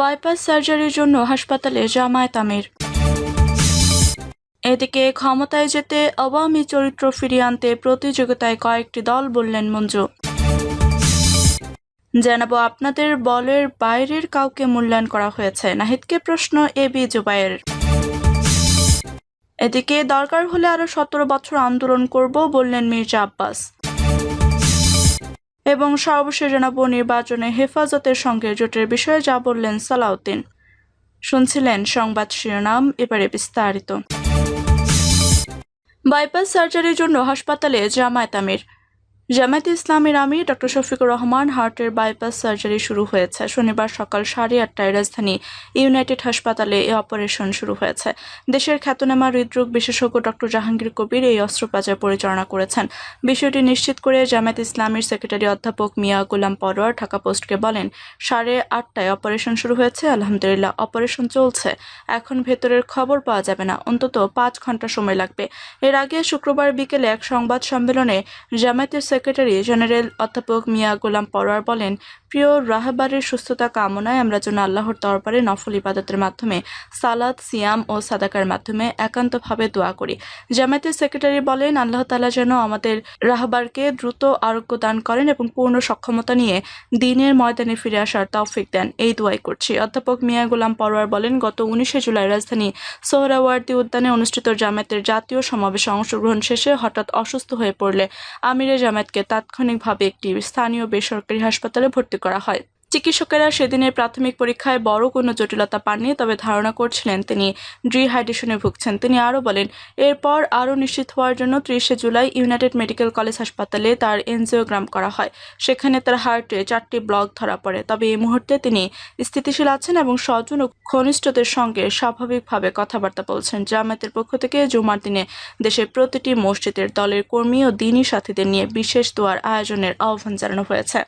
Bypass সার্জারির জন্য হাসপাতালে জামায়াত আমির। এদিকে ক্ষমতায় যেতে আওয়ামী চরিত্র ফিরিয়ে আনতে প্রতিযোগিতায় কয়েকটি দল বললেন মঞ্জু। জানাব আপনাদের বলের বাইরের কাউকে মূল্যায়ন করা হয়েছে? নাহিদকে প্রশ্ন এ বি জুবাইয়ের এদিকে দরকার হলে আরও সতেরো বছর আন্দোলন করব বললেন মির্জা আব্বাস। এবং সর্বশেষ জানাব নির্বাচনে হেফাজতের সঙ্গে জোটের বিষয়ে যা বললেন সালাউদ্দিন। শুনছিলেন সংবাদ শিরোনাম, এবারে বিস্তারিত। বাইপাস সার্জারির জন্য হাসপাতালে জামায়াত আমির। জামায়াত ইসলামের আমির ডক্টর শফিকুর রহমান হার্টের বাইপাস সার্জারি শুরু হয়েছে। শনিবার সকাল সাড়ে আটটায় রাজধানী ইউনাইটেড হাসপাতালে এই অপারেশন শুরু হয়েছে। দেশের খ্যাতনামা হৃদরোগ বিশেষজ্ঞ ডক্টর জাহাঙ্গীর কবির এই অস্ত্রোপচার পরিচালনা করেছেন। বিষয়টি নিশ্চিত করে জামায়াত ইসলামের সেক্রেটারি অধ্যাপক মিয়া গোলাম পরোয়ার ঢাকা পোস্টকে বলেন, সাড়ে আটটায় অপারেশন শুরু হয়েছে, আলহামদুলিল্লাহ অপারেশন চলছে। এখন ভেতরের খবর পাওয়া যাবে না, অন্তত পাঁচ ঘণ্টা সময় লাগবে। এর আগে শুক্রবার বিকেলে এক সংবাদ সম্মেলনে জামায়াতের সেক্রেটারি জেনারেল অধ্যাপক মিয়া গোলাম পরোয়ার বলেন প্রিয় রাহবারের সুস্থতা কামনায় আমরা যেন আল্লাহর দরবারে নফল ইবাদতের মাধ্যমে সালাদ সিয়াম ও সাদাকার মাধ্যমে একান্তভাবে দোয়া করি। জামায়াতের সেক্রেটারি বলেন, আল্লাহ তালা যেন আমাদের রাহবারকে দ্রুত আরোগ্য দান করেন এবং পূর্ণ সক্ষমতা নিয়ে দিনের ময়দানে ফিরে আসার তৌফিক দেন। এই দোয়াই করছি। অধ্যাপক মিয়া গোলাম পরোয়ার বলেন, গত উনিশে জুলাই রাজধানী সোহরাওয়ার্দী উদ্যানে অনুষ্ঠিত জামায়াতের জাতীয় সমাবেশে অংশগ্রহণ শেষে হঠাৎ অসুস্থ হয়ে পড়লে আমিরে জামায়াতকে তাৎক্ষণিকভাবে একটি স্থানীয় বেসরকারি হাসপাতালে ভর্তি করা হয়। চিকিৎসকেরা সেদিনের প্রাথমিক পরীক্ষায় বড় কোনো জটিলতা পাননি, তবে ধারণা করছিলেন তিনি ডিহাইড্রেশনে ভুগছেন। তিনি আরও বলেন, এরপর আরও নিশ্চিত হওয়ার জন্য ত্রিশে জুলাই ইউনাইটেড মেডিকেল কলেজ হাসপাতালে তার এনজিওগ্রাম করা হয়। সেখানে তার হার্টে চারটি ব্লক ধরা পড়ে। তবে এই মুহূর্তে তিনি স্থিতিশীল আছেন এবং স্বজন ও ঘনিষ্ঠদের সঙ্গে স্বাভাবিকভাবে কথাবার্তা বলছেন। জামায়াতের পক্ষ থেকে জুমার দিনে দেশের প্রতিটি মসজিদের দলের কর্মী ও দিনী সাথীদের নিয়ে বিশেষ দোয়ার আয়োজনের আহ্বান জানানো হয়েছে।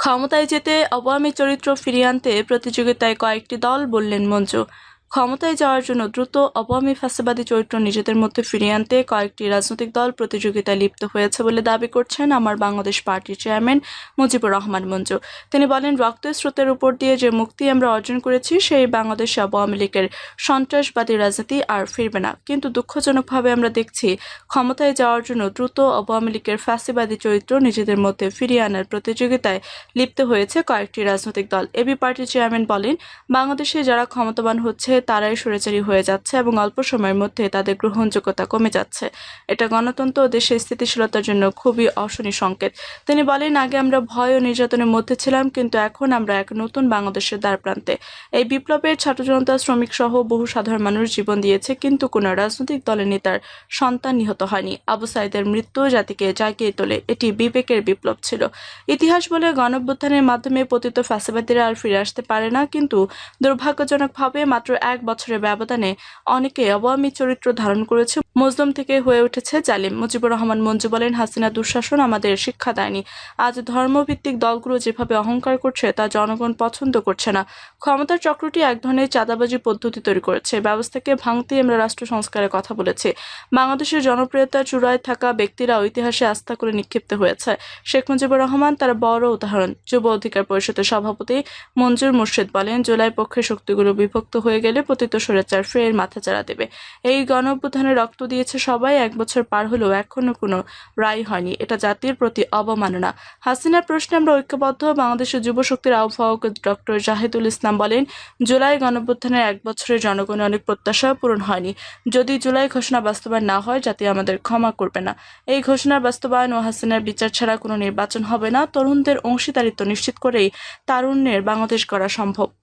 ক্ষমতায় যেতে অবামী চরিত্র ফিরিয়ে আনতে প্রতিযোগিতায় কয়েকটি দল বললেন মঞ্জু। ক্ষমতায় যাওয়ার জন্য দ্রুত আওয়ামী ফাঁসিবাদী চরিত্র নিজেদের মধ্যে ফিরিয়ে আনতে কয়েকটি রাজনৈতিক দল প্রতিযোগিতায় লিপ্ত হয়েছে বলে দাবি করছেন আমার বাংলাদেশ পার্টির চেয়ারম্যান মুজিবুর রহমান মঞ্জু। তিনি বলেন রক্তের স্রোতের উপর দিয়ে যে মুক্তি আমরা অর্জন করেছি, সেই বাংলাদেশে আওয়ামী লীগের সন্ত্রাসবাদী রাজনীতি আর ফিরবে না। কিন্তু দুঃখজনকভাবে আমরা দেখছি, ক্ষমতায় যাওয়ার জন্য দ্রুত আওয়ামী লীগের ফ্যাসিবাদী চরিত্র নিজেদের মধ্যে ফিরিয়ে আনার প্রতিযোগিতায় লিপ্ত হয়েছে কয়েকটি রাজনৈতিক দল। এবি পার্টির চেয়ারম্যান বলেন, বাংলাদেশে যারা ক্ষমতাবান হচ্ছে তারাই সরেচারি হয়ে যাচ্ছে এবং অল্প সময়ের মধ্যে তাদের গ্রহণযোগ্যতা কমে যাচ্ছে। এটা গণতন্ত্র ও দেশের স্থিতিশীলতার জন্য খুবই অশনি সংকেত। তিনি বলেন, আগে আমরা ভয় ও নির্যাতনের মধ্যে ছিলাম, কিন্তু এখন আমরা এক নতুন বাংলাদেশের দ্বার প্রান্তে এই বিপ্লবের ছাত্র জনতা শ্রমিক সহ বহু সাধারণ মানুষ জীবন দিয়েছে, কিন্তু কোনো রাজনৈতিক দলের নেতার সন্তান নিহত হয়নি। আবু সাইদের মৃত্যু জাতিকে জাগিয়ে তোলে। এটি বিবেকের বিপ্লব ছিল। ইতিহাস বলে গণঅভ্যুত্থানের মাধ্যমে পতিত ফ্যাসিবাদীরা আর ফিরে আসতে পারে না, কিন্তু দুর্ভাগ্যজনকভাবে মাত্র এক বছরের ব্যবধানে অনেকে আওয়ামী চরিত্র ধারণ করেছে। মজলুম থেকে হয়ে উঠেছে জালিম। মুজিবুর রহমান মঞ্জু বলেন, হাসিনা দুঃশাসন আমাদের শিক্ষা দেয়নি। আজ ধর্মভিত্তিক দলগুলো যেভাবে অহংকার করছে, তা জনগণ পছন্দ করছে না। ক্ষমতার চক্রটি এক ধরনের চাঁদাবাজি পদ্ধতি তৈরি করেছে। ব্যবস্থাকে ভাঙতে আমরা রাষ্ট্র সংস্কারের কথা বলেছি। বাংলাদেশের জনপ্রিয়তার চূড়ায় থাকা ব্যক্তিরা ইতিহাসে আস্থা করে নিক্ষিপ্ত হয়েছে। শেখ মুজিবুর রহমান তার বড় উদাহরণ। যুব অধিকার পরিষদের সভাপতি মঞ্জুর মুর্শিদ বলেন, জুলাই পক্ষের শক্তিগুলো বিভক্ত হয়ে গেলে পতিত স্বৈরাচার ফের মাথাচাড়া দেবে। এই গণ রক্ত দিয়েছে সবাই, এক বছর পার হলেও এখনও কোনো রায় হয়নি। এটা জাতির প্রতি অবমাননা। হাসিনার প্রশ্নে আমরা ঐক্যবদ্ধ। বাংলাদেশের যুব শক্তির আহ্বায়ক ডক্টর জাহিদুল ইসলাম বলেন, জুলাই গণঅভ্যুত্থানের এক বছরের জনগণের অনেক প্রত্যাশা পূরণ হয়নি। যদি জুলাই ঘোষণা বাস্তবায়ন না হয়, জাতি আমাদের ক্ষমা করবে না। এই ঘোষণার বাস্তবায়ন ও হাসিনার বিচার ছাড়া কোনো নির্বাচন হবে না। তরুণদের অংশীদারিত্ব নিশ্চিত করেই তারুণ্যের বাংলাদেশ করা সম্ভব।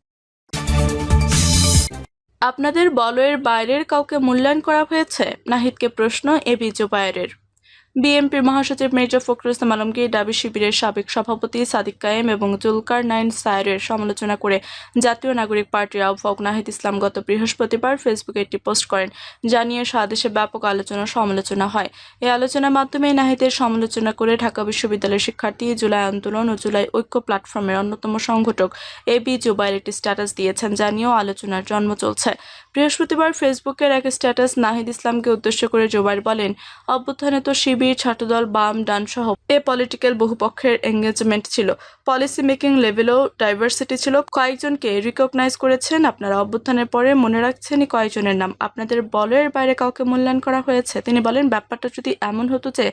আপনাদের বলয়ের বাইরের কাউকে মূল্যায়ন করা হয়েছে? নাহিদকে প্রশ্ন এবি জুবায়ের বিএনপির মহাসচিব মির্জা ফখরুল ইসলাম আলমগীর দাবি শিবিরের সাবেক সভাপতি সাদিক কায়েম এবং জুলকার নাইন সায়েরের সমালোচনা করে জাতীয় নাগরিক পার্টির আহ্বায়ক নাহিদ ইসলাম গত বৃহস্পতিবার ফেসবুকে একটি পোস্ট করেন জানিয়ে সাদেশে ব্যাপক আলোচনা সমালোচনা হয়। এই আলোচনার মাধ্যমে নাহিদের সমালোচনা করে ঢাকা বিশ্ববিদ্যালয়ের শিক্ষার্থী জুলাই আন্দোলন ও জুলাই ঐক্য প্ল্যাটফর্মের অন্যতম সংগঠক এ বি জুবাইর একটি স্ট্যাটাস দিয়েছেন জানিয়েও আলোচনার জন্ম চলছে। বৃহস্পতিবার ফেসবুকের এক স্ট্যাটাস নাহিদ ইসলামকে উদ্দেশ্য করে জুবাইর বলেন, অভ্যুত্থানে তো শিবির বিএনপি ছাত্রদল বাম, ডান সহ এ পলিটিক্যাল বহুপক্ষের এঙ্গেজমেন্ট ছিল। পলিসি মেকিং লেভেলেও ডাইভার্সিটি ছিল। কয়েকজনকে রিকগনাইজ করেছেন। আপনারা অভ্যুত্থানের পরে মনে রাখছেনই কয়েকজনের নাম। আপনাদের বলের বাইরে কাউকে মূল্যায়ন করা হয়েছে? তিনি বলেন, ব্যাপারটা যদি এমন হতো যে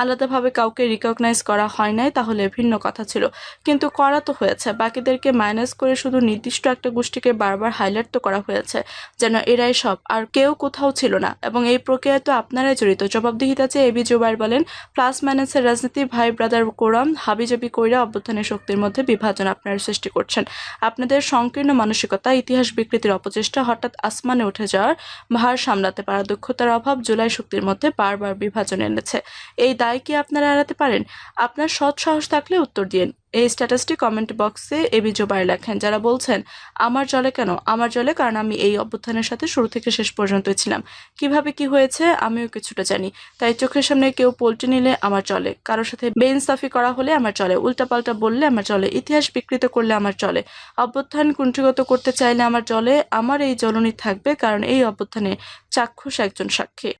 আলাদাভাবে কাউকে রিকগনাইজ করা হয় নাই, তাহলে ভিন্ন কথা ছিল। কিন্তু করা তো হয়েছে। বাকিদেরকে মাইনাস করে শুধু নির্দিষ্ট একটা গোষ্ঠীকে বারবার হাইলাইট তো করা হয়েছে, যেন এরাই সব। আর কেউ কোথাও ছিল না। এবং এই প্রক্রিয়ায় তো আপনারাই জড়িত। জবাবদিহিতা চেয়ে এবি জুবাইর বলেন, প্লাস মাইনাসের রাজনীতি ভাই ব্রাদার কোরাম হাবিজাবি কইরা অভ্যুত্থানের শক্তির মধ্যে বিভাজন আপনার সৃষ্টি করছেন। আপনাদের সংকীর্ণ মানসিকতা, ইতিহাস বিকৃতির অপচেষ্টা হঠাৎ আসমানে উঠে যাওয়ার ভার সামলাতে পারা দক্ষতার অভাব জুলাই শক্তির মধ্যে বারবার বিভাজন এনেছে। এই দায় কি আপনারা এড়াতে পারেন? আপনার সৎ সাহস থাকলে উত্তর দিন এই স্ট্যাটাসটি কমেন্ট বক্সে এবি জোবাই লেখেন, যারা বলছেন, আমার জলে কেন? আমার জলে কারণ আমি এই অভ্যুত্থানের সাথে শুরু থেকে শেষ পর্যন্ত ছিলাম। কীভাবে কি হয়েছে? আমিও কিছুটা জানি। তাই চোখের সামনে কেউ পোল্টে নিলে আমার চলে। কারোর সাথে বেইনসাফি করা হলে আমার চলে। উল্টাপাল্টা বললে আমার চলে। ইতিহাস বিকৃত করলে আমার চলে। অভ্যুত্থান কুণ্ঠিগত করতে চাইলে আমার চলে। আমার এই জ্বলনি থাকবে কারণ এই অভ্যুত্থানে চাক্ষুষ একজন সাক্ষী।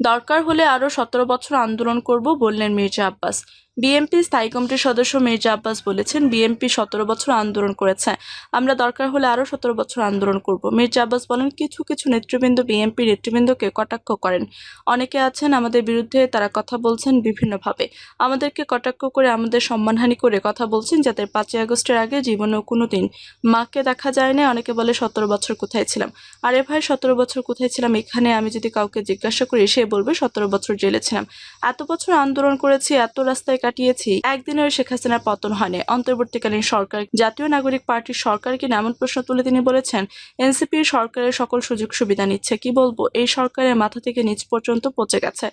দরকার হলে আরও সতেরো বছর আন্দোলন করব, বললেন মির্জা আব্বাস। বিএনপি স্থায়ী কমিটির সদস্য মির্জা আব্বাস বলেছেন, বিএনপি সতেরো বছর আন্দোলন করেছে। আমরা দরকার হলে আরও সতেরো বছর আন্দোলন করব। মির্জা আব্বাস বলেন, কিছু কিছু নেতৃবৃন্দ বিএনপি নেতৃবৃন্দকে কটাক্ষ করেন। অনেকে আছেন আমাদের বিরুদ্ধে, তারা কথা বলছেন বিভিন্নভাবে। আমাদেরকে কটাক্ষ করে, আমাদের সম্মানহানি করে কথা বলছেন, যাতে পাঁচই আগস্টের আগে জীবনেও কোনো দিন মাকে দেখা যায় না অনেকে বলে, সতেরো বছর কোথায় ছিলাম? আরে ভাই, সতেরো বছর কোথায় ছিলাম? এখানে আমি যদি কাউকে জিজ্ঞাসা করি, সে বলবে, সতেরো বছর জেলে ছিলাম। এত বছর আন্দোলন করেছি, এত রাস্তায় কাটিয়েছি। একদিনের শেখ হাসিনার পতন হয়নি। অন্তর্বর্তীকালীন সরকার, জাতীয় নাগরিক পার্টির সরকারকে এমন প্রশ্ন তুলে তিনি বলেছেন? এনসিপি সরকারের সকল সুযোগ সুবিধা নিচ্ছে, কি বলব? এই সরকারের মাথা থেকে নিচ পর্যন্ত পচে গেছে।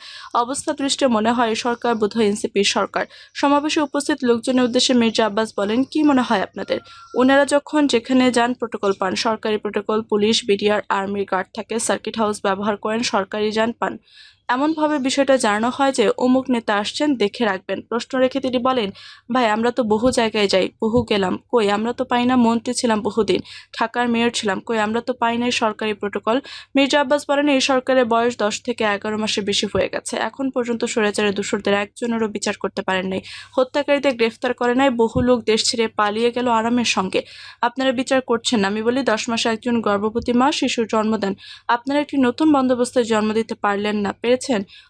অবস্থা দৃষ্টে মনে হয় সরকার বোধহয় এনসিপির সরকার। সমাবেশে উপস্থিত লোকজনের উদ্দেশ্যে মির্জা আব্বাস বলেন, কি মনে হয় আপনাদের? ওনারা যখন যেখানে যান প্রোটোকল পান। সরকারি প্রোটোকল, পুলিশ, বিডিআর, আর্মির গার্ড থাকে, সার্কিট হাউস ব্যবহার করেন, সরকারি যান পান এমনভাবে বিষয়টা জানানো হয় যে, অমুক নেতা আসছেন, দেখে রাখবেন। প্রশ্ন রেখে তিনি বলেন, ভাই, আমরা তো বহু জায়গায় যাই, বহু গেলাম। কই, আমরা তো পাই না, মন্ত্রী ছিলাম বহুদিন, ঢাকার মেয়র ছিলাম। কই, আমরা তো পাই নাই সরকারি প্রোটোকল। মির্জা আব্বাস বলেন, এই সরকারের বয়স দশ থেকে এগারো মাসের বেশি হয়ে গেছে। এখন পর্যন্ত স্বৈরাচারের দূষরদের একজনেরও বিচার করতে পারেন নাই। হত্যাকারীদের গ্রেফতার করে নাই, বহু লোক দেশ ছেড়ে পালিয়ে গেল আরামের সঙ্গে। আপনারা বিচার করছেন না। আমি বলি, দশ মাসে একজন গর্ভবতী মা শিশুর জন্ম দেন। আপনারা একটি নতুন বন্দোবস্তের জন্ম দিতে পারলেন না। পেরেছেন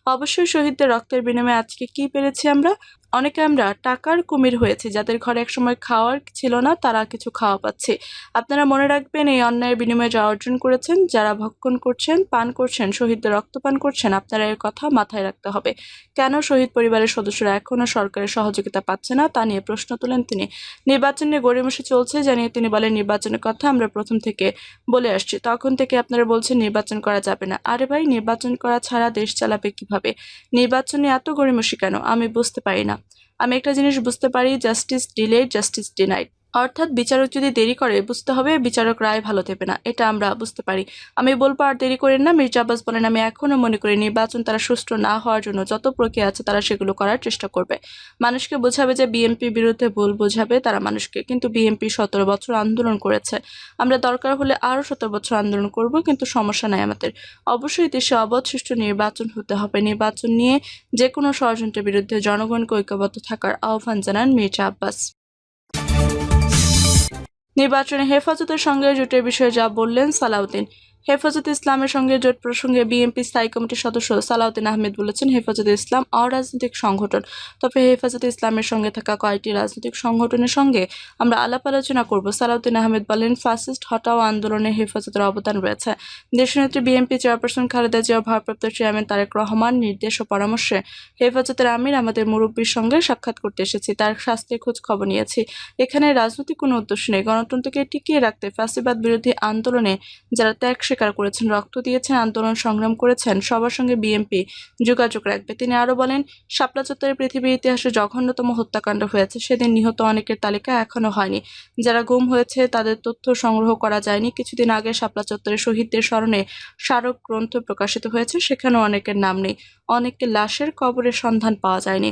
অবশ্যই শহীদদের রক্তের বিনিময়ে আজকে কি পেরেছি আমরা? অনেকে আমরা টাকার কুমির হয়েছে, যাদের ঘরে একসময় খাওয়ার ছিল না, তারা কিছু খাওয়া পাচ্ছে। আপনারা মনে রাখবেন, এই অন্যায়ের বিনিময়ে যা অর্জন করেছেন, যারা ভক্ষণ করছেন, পান করছেন, শহীদদের রক্তপান করছেন, আপনারা এর কথা মাথায় রাখতে হবে। কেন শহীদ পরিবারের সদস্যরা এখনও সরকারের সহযোগিতা পাচ্ছে না, তা নিয়ে প্রশ্ন তুলেন তিনি। নির্বাচন নিয়ে গড়িমসি চলছে জানিয়ে তিনি বলেন, নির্বাচনের কথা আমরা প্রথম থেকে বলে আসছি। তখন থেকে আপনারা বলছেন, নির্বাচন করা যাবে না। আরে ভাই, নির্বাচন করা ছাড়া দেশ চালাবে কীভাবে? নির্বাচনে এত গড়িমসি কেন? আমি বুঝতে পারি না। আমি একটা জিনিস বুঝতে পারি জাস্টিস ডিলেড জাস্টিস ডিনাইড অর্থাৎ বিচারক যদি দেরি করে, বুঝতে হবে বিচারক রায় ভালো দেবে না। এটা আমরা বুঝতে পারি। আমি বলব আর দেরি করেন না, মির্জা আব্বাস বলেন, আমি এখনও মনে করি নির্বাচন তারা সুষ্ঠু না হওয়ার জন্য যত প্রক্রিয়া আছে তারা সেগুলো করার চেষ্টা করবে। মানুষকে বোঝাবে যে বিএনপি বিরুদ্ধে ভুল বোঝাবে তারা মানুষকে, কিন্তু বিএনপি সতেরো বছর আন্দোলন করেছে। আমরা দরকার হলে আরও সতেরো বছর আন্দোলন করব, কিন্তু সমস্যা নাই আমাদের। অবশ্যই দেশে অবাধ সুষ্ঠু নির্বাচন হতে হবে। নির্বাচন নিয়ে যে কোনো ষড়যন্ত্রের বিরুদ্ধে জনগণকে ঐক্যবদ্ধ থাকার আহ্বান জানান মির্জা আব্বাস। নির্বাচনে হেফাজতের সঙ্গে জোটের বিষয়ে যা বললেন সালাউদ্দিন। হেফাজত ইসলামের সঙ্গে জোট প্রসঙ্গে বিএনপি স্থায়ী কমিটির সদস্য সালাউদ্দিন আহমেদ বলেছেন, হেফাজত ইসলাম অরাজনৈতিক সংগঠন। তবে হেফাজত ইসলামের সঙ্গে থাকা কয়েকটি রাজনৈতিক সংগঠনের সঙ্গে আমরা আলাপ আলোচনা করব। সালাউদ্দিন আহমেদ বলেন, ফাসিস্ট হটাও আন্দোলনে হেফাজতের অবদান রয়েছে। দেশনেত্রী বিএনপি চেয়ারপারসন খালেদা জিয়া ভারপ্রাপ্ত চেয়ারম্যান তারেক রহমান নির্দেশ ও পরামর্শে হেফাজতের আমির আমাদের মুরব্বীর সঙ্গে সাক্ষাৎ করতে এসেছি, তার স্বাস্থ্যের খোঁজ খবর নিয়েছি। এখানে রাজনৈতিক কোনো উদ্দেশ্য নেই। গণতন্ত্রকে টিকিয়ে রাখতে ফ্যাসিবাদ বিরোধী আন্দোলনে যারা ত্যাগ স্বীকার করেছেন, রক্ত দিয়েছেন, আন্দোলন সংগ্রাম করেছেন, সবার সঙ্গে বিএনপি যোগাযোগ রাখবে। তিনি আরও বলেন, শাপলা চত্বরে পৃথিবীর ইতিহাসে জঘন্যতম হত্যাকাণ্ড হয়েছে, সেদিন নিহত অনেকের তালিকা এখনও হয়নি। যারা গুম হয়েছে, তাদের তথ্য সংগ্রহ করা যায়নি। কিছুদিন আগে শাপলা চত্বরে শহীদদের স্মরণে স্মারক গ্রন্থ প্রকাশিত হয়েছে, সেখানেও অনেকের নাম নেই। অনেকের লাশের কবরের সন্ধান পাওয়া যায়নি।